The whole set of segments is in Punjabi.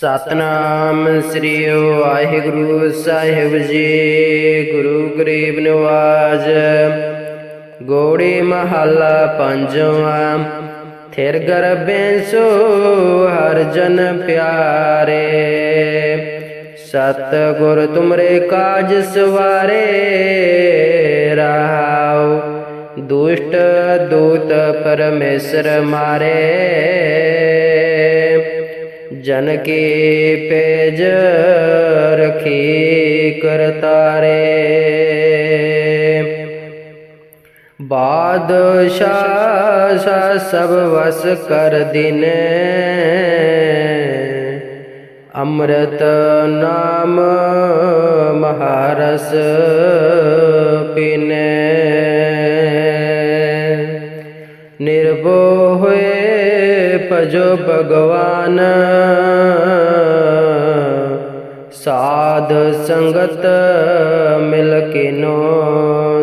ਸਤਨਾਮ ਸ੍ਰੀ ਵਾਹਿਗੁਰੂ ਸਾਹਿਬ ਜੀ। ਗੁਰੂ ਗਰੀਬ ਨਿਵਾਜ, ਗੋੜੀ ਮਹੱਲਾ ਪੰਜਵਾਂ। ਥਿਰ ਗਰਬੇ ਸੋ ਹਰ ਜਨ ਪਿਆਰੇ। ਸਤ ਗੁਰ ਤੁਮਰੇ ਕਾਜ ਸਵਾਰੇ ਰਹਾਉ ਦੁਸ਼ਟ ਦੂਤ ਪਰਮੇਸ਼ਰ ਮਾਰੇ। ਜਨ ਕੀ ਪੇਜ ਰਖੀ ਕਰਤਾਰੇ ਬਾਦਸ਼ਾਹ ਸਾ ਸਭ ਵਸ ਕਰ ਦਿਨੇ। ਅੰਮ੍ਰਿਤ ਨਾਮ ਮਹਾਰਸ ਪੀਨੇ। ਨਿਰਭੋ ਭਜੋ ਭਗਵਾਨ। ਸਾਧ ਸੰਗਤ ਮਿਲ ਕਿਨੋ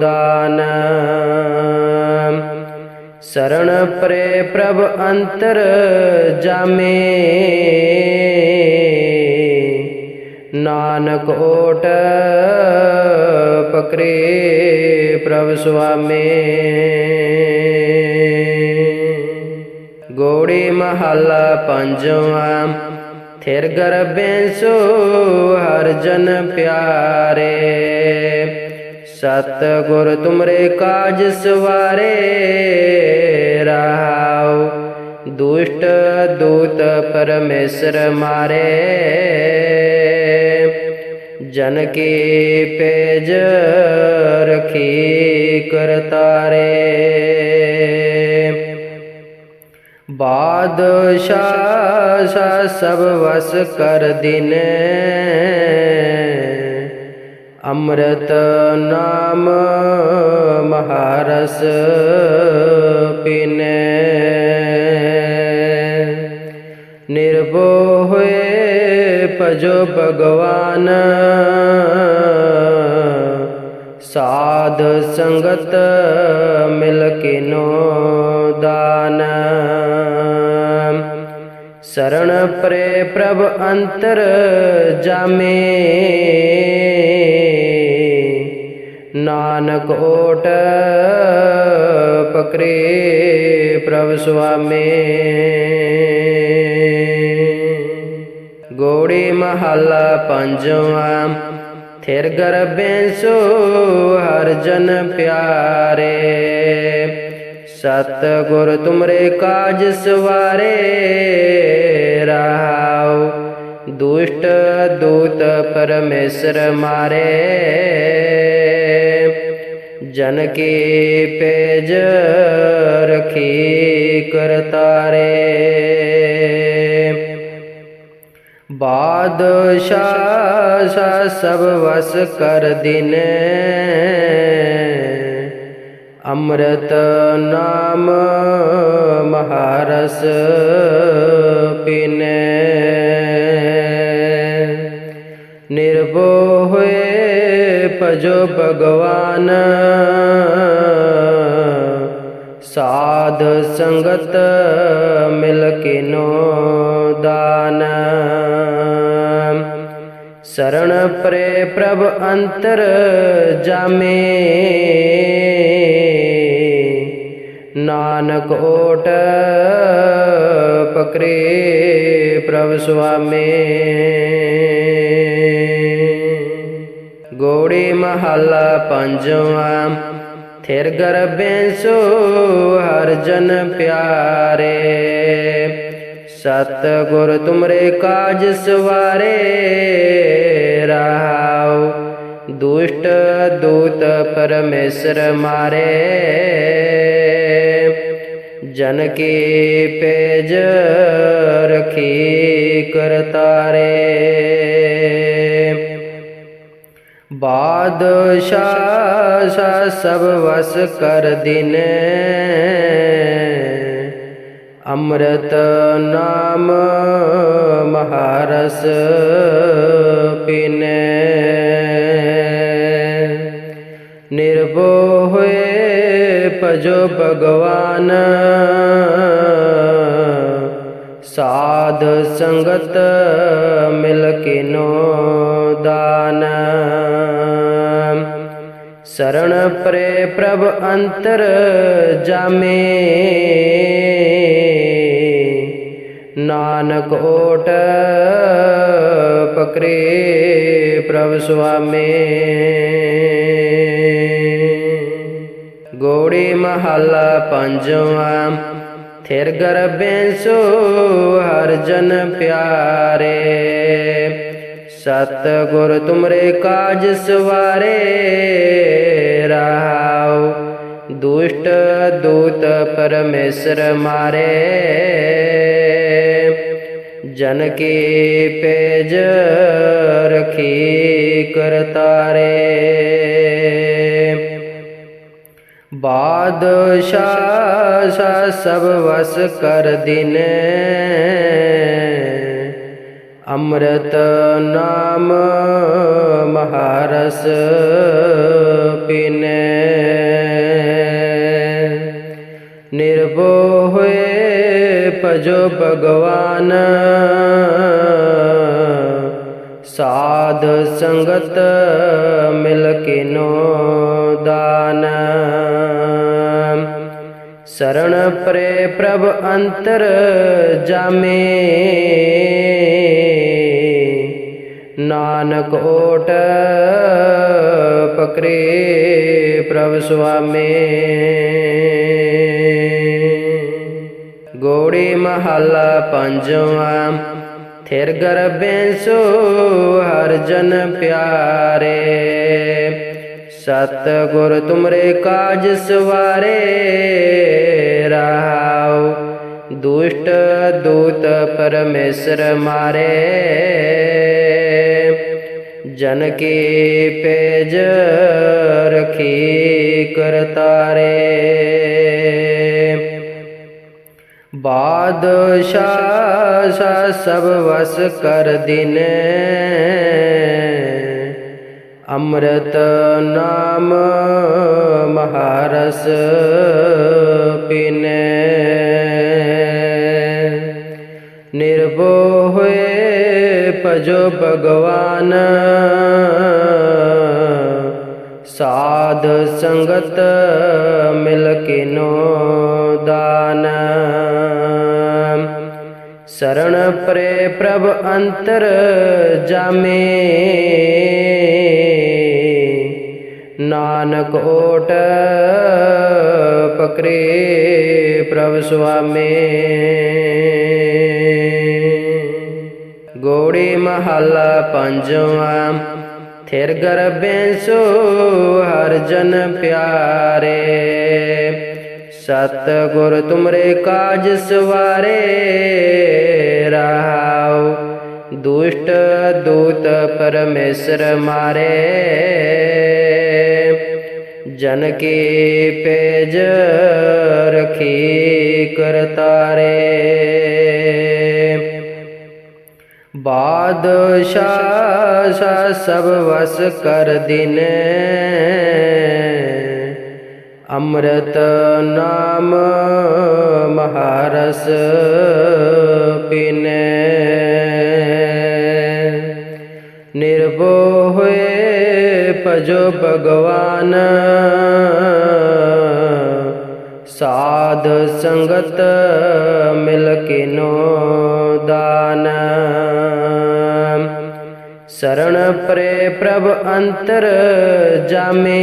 ਦਾਨ। ਸਰਣ ਪਰੇ ਪ੍ਰਭ ਅੰਤਰ ਜਾਮੇ। ਨਾਨਕ ਓਟ ਪਕਰੇ ਪ੍ਰਭ ਸੁਆਮੀ। ਗੋੜੀ ਮਹੱਲਾ ਪੰਜਵਾਂ। ਥਿਰ ਗਰਬੇ ਸੋ ਹਰ ਜਨ ਪਿਆਰੇ। ਸਤ ਗੁਰ ਤੁਮਰੇ ਕਾਜ ਸਵਾਰੇ ਰਹਾਉ ਦੁਸ਼ਟ ਦੂਤ ਪਰਮੇਸ਼ਰ ਮਾਰੇ। ਜਨ ਕੀ ਪੇਜ ਰਖੀ ਕਰਤਾਰੇ। ਬਾਦਸ਼ਾਹ ਸਭ ਵਸ ਕਰ ਦਿਨੇ। ਅੰਮ੍ਰਿਤ ਨਾਮ ਮਹਾਰਸ ਪੀਨੇ। ਨਿਰਭੋ ਹੋਏ ਭਜੋ ਭਗਵਾਨ। ਸਾਧ ਸੰਗਤ ਮਿਲ ਕਿਨੋ ਦਾਨ। ਸਰਣ ਪਰੇ ਪ੍ਰਭ ਅੰਤਰ ਜਾਮੇ। ਨਾਨਕ ਓਟ ਪਕਰੇ ਪ੍ਰਭ ਸੁਆਮੇ। ਗੋੜੀ ਮਹੱਲਾ ਪੰਜਵਾਂ, ਥਿਰ ਗਰਬੇ ਸੋ ਹਰ ਜਨ ਪਿਆਰੇ। ਸਤ ਗੁਰ ਤੁਮਰੇ ਕਾਜ ਸਵਾਰੇ ਰਹਾਉ ਦੁਸ਼ਟ ਦੂਤ ਪਰਮੇਸ਼ਰ ਮਾਰੇ। ਜਨ ਕੀ ਪੇਜ ਰਖੀ ਕਰਤਾਰੇ। ਬਾਦਸ਼ਾਹ ਸਾ ਸਭ ਵਸ ਕਰ ਦਿਨੇ। ਅੰਮ੍ਰਿਤ ਨਾਮ ਮਹਾਰਸ ਪੀਨੇ। ਨਿਰਭੋ ਹੋਏ ਭਜੋ ਭਗਵਾਨ। ਸਾਧ ਸੰਗਤ ਮਿਲ ਨੋ ਦਾਨ। ਸਰਣ ਪਰੇ ਪ੍ਰਭ ਅੰਤਰ ਜਾਮੇ। ਨਾਨਕ ਓਟ ਪਕਰੇ ਪ੍ਰਭ ਸੁਆਮੀ। ਗੋੜੀ ਮਹੱਲਾ ਪੰਜਵਾਂ, ਥਿਰ ਗਰਬੇ ਸੋ ਹਰ ਜਨ ਪਿਆਰੇ। ਸਤ ਗੁਰ ਤੁਮਰੇ ਕਾਜ ਸਵਾਰੇ ਰਹਾਉ ਦੁਸ਼ਟ ਦੂਤ ਪਰਮੇਸ਼ਰ ਮਾਰੇ। ਜਨ ਕੀ ਪੇਜ ਰਖੀ ਕਰਤਾਰੇ। ਬਾਦਸ਼ਾਹ ਸਾ ਸਭ ਵਸ ਕਰ ਦਿਨੇ। ਅੰਮ੍ਰਿਤ ਨਾਮ ਮਹਾਰਸ ਪੀਨੇ। ਨਿਰਭੋ ਭਜੋ ਭਗਵਾਨ ਸਾਧ ਸੰਗਤ ਮਿਲ ਨੋ ਦਾਨ। ਸਰਣ ਪਰੇ ਪ੍ਰਭ ਅੰਤਰ ਜਾਮੇ। ਨਾਨਕ ਓਟ ਪਕਰੇ ਪ੍ਰਭ ਸੁਆਮੇ। ਗੋੜੀ ਮਹੱਲਾ ਪੰਜਵਾਂ। ਥਿਰ ਗਰਬੇ ਸੋ ਹਰ ਜਨ ਪਿਆਰੇ। ਸਤ ਗੁਰ ਤੁਮਰੇ ਕਾਜ ਸਵਾਰੇ ਰਹਾਉ ਦੁਸ਼ਟ ਦੂਤ ਪਰਮੇਸ਼ਰ ਮਾਰੇ। ਜਨ ਕੀ ਪੇਜ ਰਖੀ ਕਰਤਾਰੇ। ਬਾਦਸ਼ਾਹ ਸਾ ਸਭ ਵਸ ਕਰ ਦਿਨੇ। ਅੰਮ੍ਰਿਤ ਨਾਮ ਮਹਾਰਸ ਪੀਨੇ। ਨਿਰਭਉ ਹੋਏ ਭਜੋ ਭਗਵਾਨ। ਸਾਧ ਸੰਗਤ ਮਿਲ ਕਿਨੋ ਦਾਨ। ਸਰਣ ਪਰੇ ਪ੍ਰਭ ਅੰਤਰ ਜਾਮੇ ਨਾਨਕ ਓਟ ਪਕਰੇ ਪ੍ਰਭ ਸੁਆਮੇ ਗੋੜੀ ਮਹੱਲਾ ਪੰਜਵਾਂ ਥਿਰ ਗਰਬੇ ਸੋ ਹਰ ਜਨ ਪਿਆਰੇ ਸਤ ਗੁਰ ਤੁਮਰੇ ਕਾਜ ਸਵਾਰੇ ਰਹਾਉ ਦੁਸ਼ਟ ਦੂਤ ਪਰਮੇਸ਼ਰ ਮਾਰੇ। ਜਨ ਕੀ ਪੇਜ ਰਖੀ ਕਰਤਾਰੇ ਬਾਦਸ਼ਾਹ ਸਾ ਸਭ ਵਸ ਕਰ ਦਿਨੇ। ਅੰਮ੍ਰਿਤ ਨਾਮ ਮਹਾਰਸ ਪੀਨੇ। ਨਿਰਭਉ ਹੋਏ ਭਜੋ ਭਗਵਾਨ। ਸਾਧ ਸੰਗਤ ਮਿਲ ਨੋ ਦਾਨ। ਸਰਣ ਪਰੇ ਪ੍ਰਭ ਅੰਤਰ ਜਾਮੇ। ਨਾਨਕ ਓਟ ਪਕਰੇ ਪ੍ਰਭ ਸੁਆਮੇ। ਗੋੜੀ ਮਹੱਲਾ ਪੰਜਵਾਂ, ਥਿਰ ਗਰਬੇ ਸੋ ਹਰ ਜਨ ਪਿਆਰੇ। ਸਤ ਗੁਰ ਤੁਮਰੇ ਕਾਜ ਸਵਾਰੇ, ਰਹਾਉ ਦੁਸ਼ਟ ਦੂਤ ਪਰਮੇਸ਼ਰ ਮਾਰੇ। ਜਨ ਕੀ ਪੇਜ ਰਖੀ ਕਰਤਾਰੇ ਬਾਦਸ਼ਾਹ ਸਾ ਸਭ ਵਸ ਕਰ ਦਿਨੇ। ਅੰਮ੍ਰਿਤ ਨਾਮ ਮਹਾਰਸ ਪੀਨੇ। ਹੋਏ ਭਜੋ ਭਗਵਾਨ। ਸਾਧ ਸੰਗਤ ਮਿਲ ਕਿਨੋ ਦਾਨ। ਸਰਣ ਪਰੇ ਪ੍ਰਭ ਅੰਤਰ ਜਾਮੇ।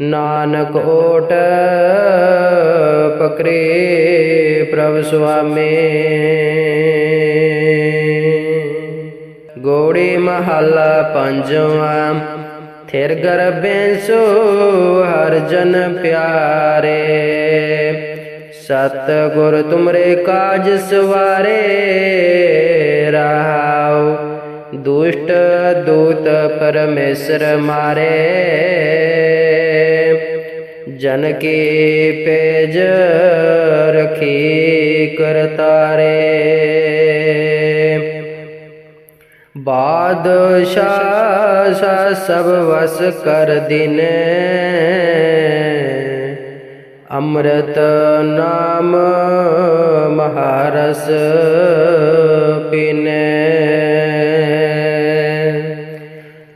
ਨਾਨਕ ਓਟ ਪਕਰੇ ਪ੍ਰਭ ਗੋੜੀ ਮਹੱਲਾ ਪੰਜਵਾਂ। ਥਿਰ ਗਰਬੇ ਸੋ ਹਰ ਜਨ ਪਿਆਰੇ। ਸਤ ਗੁਰ ਤੁਮਰੇ ਕਾਜ ਸਵਾਰੇ ਰਹਾਉ ਦੁਸ਼ਟ ਦੂਤ ਪਰਮੇਸ਼ਰ ਮਾਰੇ। ਜਨ ਕੀ ਪੇਜ ਰਖੀ ਕਰਤਾਰੇ। ਬਾਦਸ਼ਾਹ ਸਭ ਵਸ ਕਰ ਦਿਨੇ। ਅੰਮ੍ਰਿਤ ਨਾਮ ਮਹਾਰਸ ਪੀਨੇ।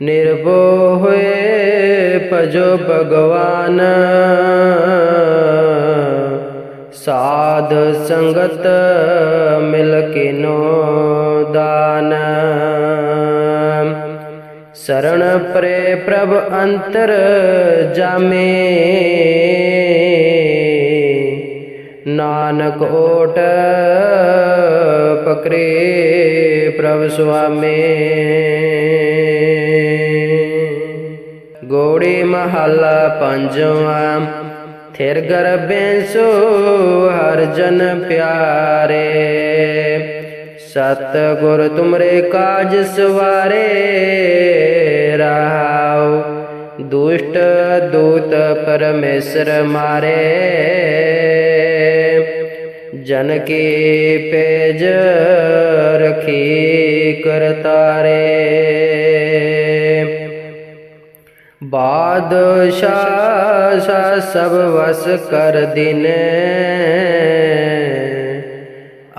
ਨਿਰਭਉ ਹੋਏ ਭਜੋ ਭਗਵਾਨ। ਸਾਧ ਸੰਗਤ ਮਿਲ ਕਿਨੋ ਦਾਨ ਸਰਣ ਪਰੇ ਪ੍ਰਭ ਅੰਤਰ ਜਾਮੇ। ਨਾਨਕ ਓਟ ਪਕਰੇ ਪ੍ਰਭ ਸੁਆਮੇ। ਗੋੜੀ ਮਹੱਲਾ ਪੰਜਵਾਂ। ਥਿਰ ਗਰਬੈਸੋ ਹਰ ਜਨ ਪਿਆਰੇ। ਸਤ ਗੁਰ ਤੁਮਰੇ ਕਾਜ ਸਵਾਰੇ ਰਹਾਉ। ਦੁਸ਼ਟ ਦੂਤ ਪਰਮੇਸ਼ਰ ਮਾਰੇ। ਜਨ ਕੀ ਪੇਜ ਰਖੀ ਕਰਤਾਰੇ ਬਾਦਸ਼ਾਹ ਸਾ ਸਭ ਵਸ ਕਰ ਦਿਨੇ।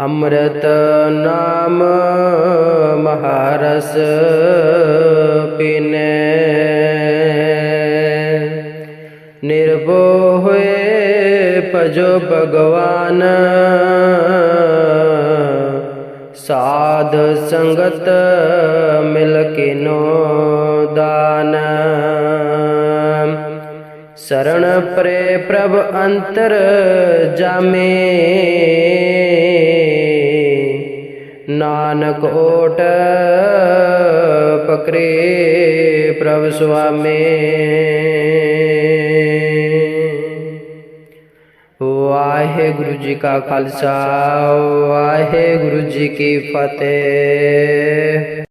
ਅੰਮ੍ਰਿਤ ਨਾਮ ਮਹਾਰਸ ਪੀਨੇ। ਨਿਰਭਉ ਹੋਏ ਭਜੋ ਭਗਵਾਨ। ਸਾਧ ਸੰਗਤ ਮਿਲ ਨੋ ਦਾਨ। ਸਰਣ ਪਰੇ ਪ੍ਰਭ ਅੰਤਰ ਜਾਮੇ। ਨਾਨਕ ਓਟ ਪਕਰੇ ਪ੍ਰਭ ਸੁਆਮੀ। ਵਾਹਿਗੁਰੂ ਜੀ ਕਾ ਖਾਲਸਾ ਵਾਹਿਗੁਰੂ ਜੀ ਕੀ ਫਤਿਹ।